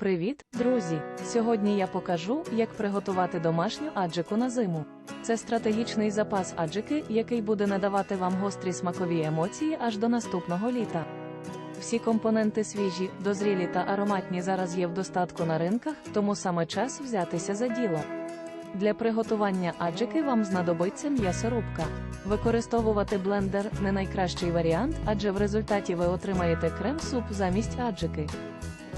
Привіт, друзі! Сьогодні я покажу, як приготувати домашню аджику на зиму. Це стратегічний запас аджики, який буде надавати вам гострі смакові емоції аж до наступного літа. Всі компоненти свіжі, дозрілі та ароматні зараз є в достатку на ринках, тому саме час взятися за діло. Для приготування аджики вам знадобиться м'ясорубка. Використовувати блендер не найкращий варіант, адже в результаті ви отримаєте крем-суп замість аджики.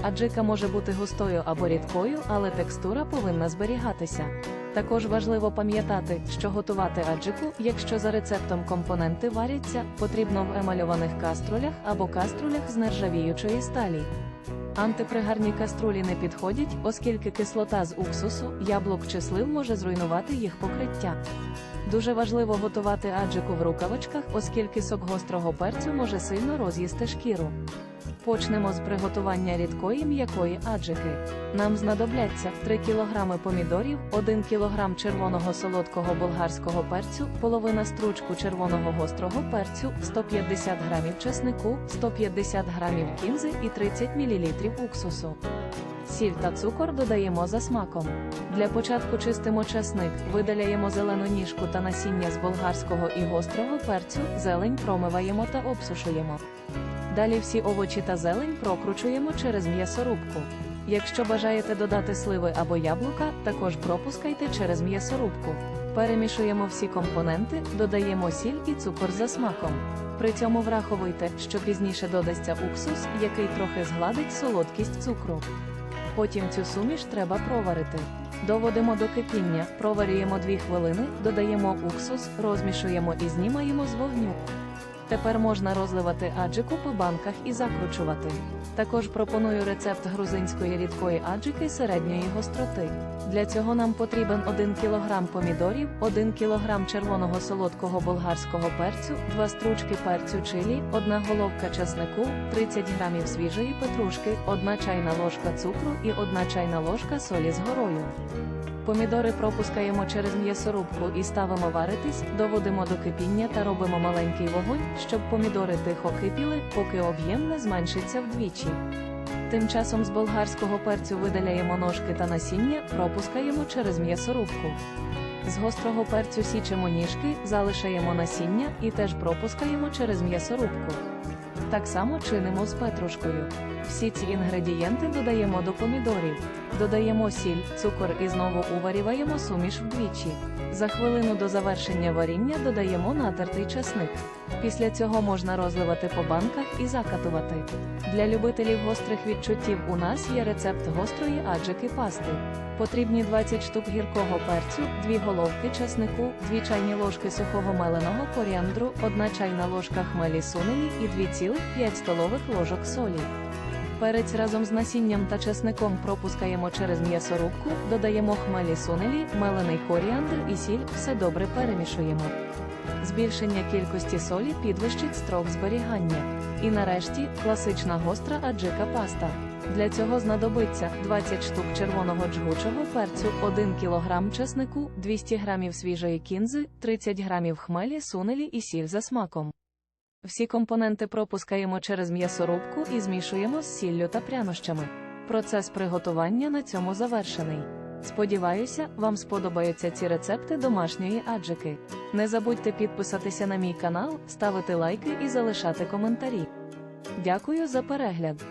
Аджика може бути густою або рідкою, але текстура повинна зберігатися. Також важливо пам'ятати, що готувати аджику, якщо за рецептом компоненти варяться, потрібно в емальованих каструлях або каструлях з нержавіючої сталі. Антипригарні каструлі не підходять, оскільки кислота з уксусу, яблук чи слив може зруйнувати їх покриття. Дуже важливо готувати аджику в рукавичках, оскільки сок гострого перцю може сильно роз'їсти шкіру. Почнемо з приготування рідкої м'якої аджики. Нам знадобляться 3 кг помідорів, 1 кг червоного солодкого болгарського перцю, половина стручку червоного гострого перцю, 150 г чеснику, 150 г кінзи і 30 мл уксусу. Сіль та цукор додаємо за смаком. Для початку чистимо часник, видаляємо зелену ніжку та насіння з болгарського і гострого перцю, зелень промиваємо та обсушуємо. Далі всі овочі та зелень прокручуємо через м'ясорубку. Якщо бажаєте додати сливи або яблука, також пропускайте через м'ясорубку. Перемішуємо всі компоненти, додаємо сіль і цукор за смаком. При цьому враховуйте, що пізніше додасться уксус, який трохи згладить солодкість цукру. Потім цю суміш треба проварити. Доводимо до кипіння, проварюємо 2 хвилини, додаємо уксус, розмішуємо і знімаємо з вогню. Тепер можна розливати аджику по банках і закручувати. Також пропоную рецепт грузинської рідкої аджики середньої гостроти. Для цього нам потрібен 1 кг помідорів, 1 кг червоного солодкого болгарського перцю, 2 стручки перцю чилі, 1 головка часнику, 30 г свіжої петрушки, 1 чайна ложка цукру і 1 чайна ложка солі з горою. Помідори пропускаємо через м'ясорубку і ставимо варитись, доводимо до кипіння та робимо маленький вогонь, щоб помідори тихо кипіли, поки об'єм не зменшиться вдвічі. Тим часом з болгарського перцю видаляємо ножки та насіння, пропускаємо через м'ясорубку. З гострого перцю січемо ніжки, залишаємо насіння і теж пропускаємо через м'ясорубку. Так само чинимо з петрушкою. Всі ці інгредієнти додаємо до помідорів. Додаємо сіль, цукор і знову уварюємо суміш вдвічі. За хвилину до завершення варіння додаємо натертий часник. Після цього можна розливати по банках і закатувати. Для любителів гострих відчуттів у нас є рецепт гострої аджики пасти. Потрібні 20 штук гіркого перцю, 2 головки часнику, 2 чайні ложки сухого меленого коріандру, 1 чайна ложка хмелі сунені і 2,5 столових ложок солі. Перець разом з насінням та чесником пропускаємо через м'ясорубку, додаємо хмелі сунелі, мелений коріандр і сіль, все добре перемішуємо. Збільшення кількості солі підвищить строк зберігання. І нарешті класична гостра аджика паста. Для цього знадобиться 20 штук червоного джгучого перцю, 1 кг чеснику, 200 г свіжої кінзи, 30 г хмелі сунелі і сіль за смаком. Всі компоненти пропускаємо через м'ясорубку і змішуємо з сіллю та прянощами. Процес приготування на цьому завершений. Сподіваюся, вам сподобаються ці рецепти домашньої аджики. Не забудьте підписатися на мій канал, ставити лайки і залишати коментарі. Дякую за перегляд!